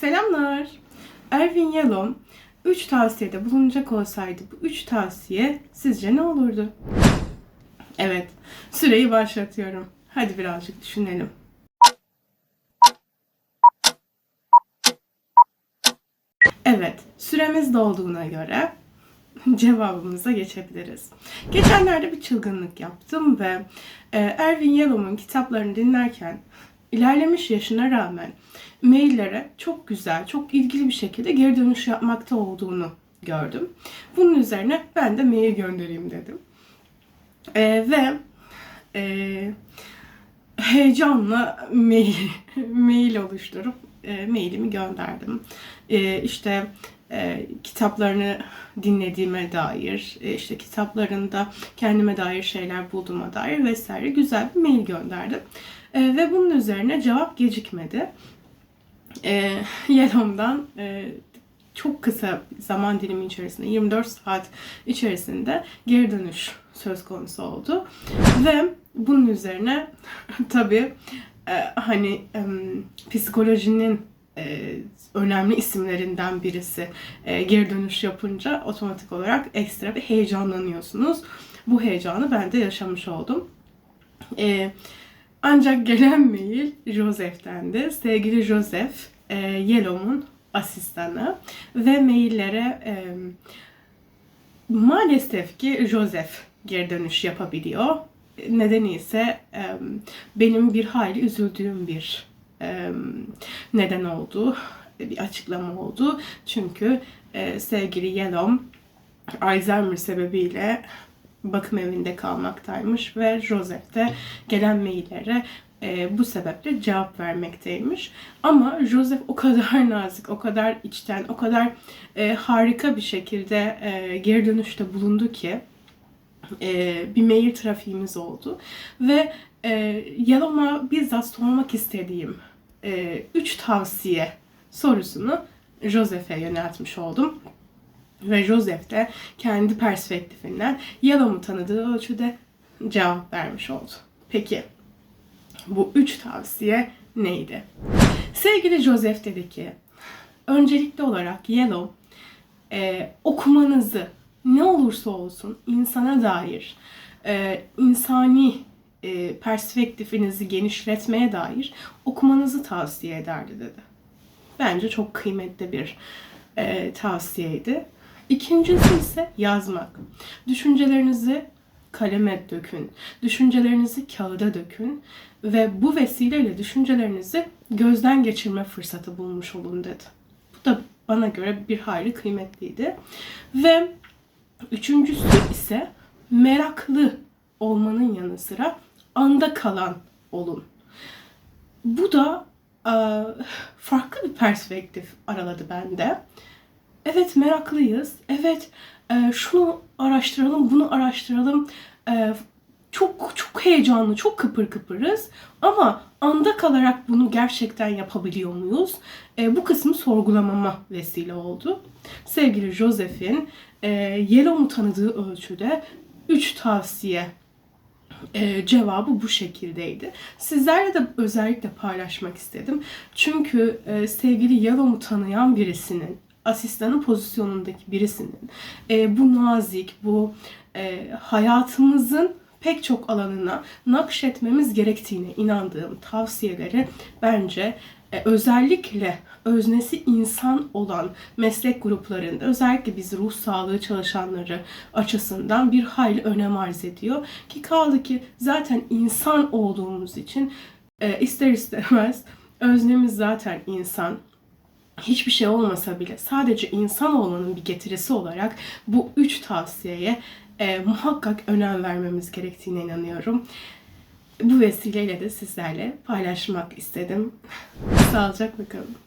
Selamlar. Erwin Yalom 3 tavsiyede bulunacak olsaydı bu 3 tavsiye sizce ne olurdu? Evet, süreyi başlatıyorum. Hadi birazcık düşünelim. Evet, süremiz dolduğuna göre cevabımıza geçebiliriz. Geçenlerde bir çılgınlık yaptım ve e, Erwin Yalom'un kitaplarını dinlerken ilerlemiş yaşına rağmen maillere çok güzel, çok ilgili bir şekilde geri dönüş yapmakta olduğunu gördüm. Bunun üzerine ben de mail göndereyim dedim. E, ve e, heyecanla mail, mail oluşturup e, mailimi gönderdim. E, işte e, kitaplarını dinlediğime dair, e, işte kitaplarında kendime dair şeyler bulduğuma dair vesaire güzel bir mail gönderdim. E, ve bunun üzerine cevap gecikmedi. E, Yellow'dan e, çok kısa zaman dilimi içerisinde 24 saat içerisinde geri dönüş söz konusu oldu. Ve bunun üzerine tabii e, hani em, psikolojinin e, önemli isimlerinden birisi e, geri dönüş yapınca otomatik olarak ekstra bir heyecanlanıyorsunuz. Bu heyecanı ben de yaşamış oldum. E, ancak gelen mail Joseph'tendi. Sevgili Joseph, e, Yellow'un asistanı ve maillere maalesef ki Joseph geri dönüş yapabiliyor. Nedeni ise benim bir hayli üzüldüğüm bir neden oldu, bir açıklama oldu. Çünkü e, sevgili Yellow Alzheimer sebebiyle bakım evinde kalmaktaymış ve Joseph de gelen maillere e, bu sebeple cevap vermekteymiş. Ama Joseph o kadar nazik, o kadar içten, o kadar e, harika bir şekilde geri dönüşte bulundu ki bir mail trafiğimiz oldu. Ve e, Yalom'a bizzat sormak istediğim 3 tavsiye sorusunu Joseph'e yöneltmiş oldum. Ve Joseph de kendi perspektifinden Yalom'u tanıdığı ölçüde cevap vermiş oldu. Peki bu üç tavsiye neydi? Sevgili Joseph dedi ki, öncelikli olarak Yellow e, okumanızı ne olursa olsun insana dair, e, insani e, perspektifinizi genişletmeye dair okumanızı tavsiye ederdi dedi. Bence çok kıymetli bir e, tavsiyeydi. İkincisi ise yazmak. Düşüncelerinizi kaleme dökün. Düşüncelerinizi kağıda dökün ve bu vesileyle düşüncelerinizi gözden geçirme fırsatı bulmuş olun dedi. Bu da bana göre bir hayli kıymetliydi. Ve üçüncüsü ise meraklı olmanın yanı sıra anda kalan olun. Bu da e, farklı bir perspektif araladı bende. Evet meraklıyız. Evet e, şunu araştıralım, bunu araştıralım. E, çok çok heyecanlı, çok kıpır kıpırız. Ama anda kalarak bunu gerçekten yapabiliyor muyuz? Bu kısmı sorgulamama vesile oldu. Sevgili Joseph'in e, tanıdığı ölçüde 3 tavsiye e, cevabı bu şekildeydi. Sizlerle de özellikle paylaşmak istedim. Çünkü e, sevgili Yellow'u tanıyan birisinin asistanı pozisyonundaki birisinin e, bu nazik, bu e, hayatımızın pek çok alanına nakşetmemiz gerektiğine inandığım tavsiyeleri bence e, özellikle öznesi insan olan meslek gruplarında özellikle biz ruh sağlığı çalışanları açısından bir hayli önem arz ediyor. Ki kaldı ki zaten insan olduğumuz için e, ister istemez öznemiz zaten insan hiçbir şey olmasa bile sadece insan olmanın bir getirisi olarak bu üç tavsiyeye e, muhakkak önem vermemiz gerektiğine inanıyorum. Bu vesileyle de sizlerle paylaşmak istedim. Sağlıcakla kalın.